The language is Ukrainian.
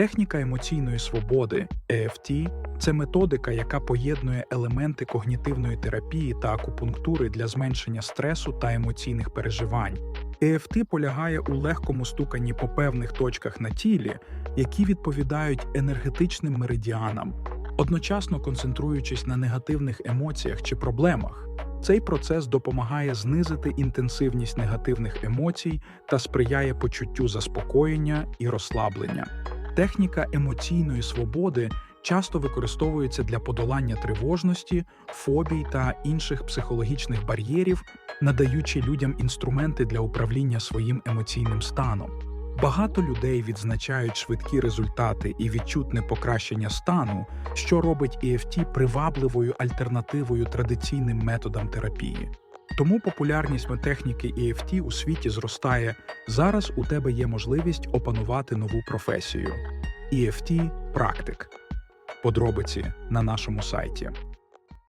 Техніка емоційної свободи EFT – це методика, яка поєднує елементи когнітивної терапії та акупунктури для зменшення стресу та емоційних переживань. EFT полягає у легкому стуканні по певних точках на тілі, які відповідають енергетичним меридіанам, одночасно концентруючись на негативних емоціях чи проблемах. Цей процес допомагає знизити інтенсивність негативних емоцій та сприяє почуттю заспокоєння і розслаблення. Техніка емоційної свободи часто використовується для подолання тривожності, фобій та інших психологічних бар'єрів, надаючи людям інструменти для управління своїм емоційним станом. Багато людей відзначають швидкі результати і відчутне покращення стану, що робить EFT привабливою альтернативою традиційним методам терапії. Тому популярність техніки EFT у світі зростає. Зараз у тебе є можливість опанувати нову професію. EFT – практик. Подробиці на нашому сайті.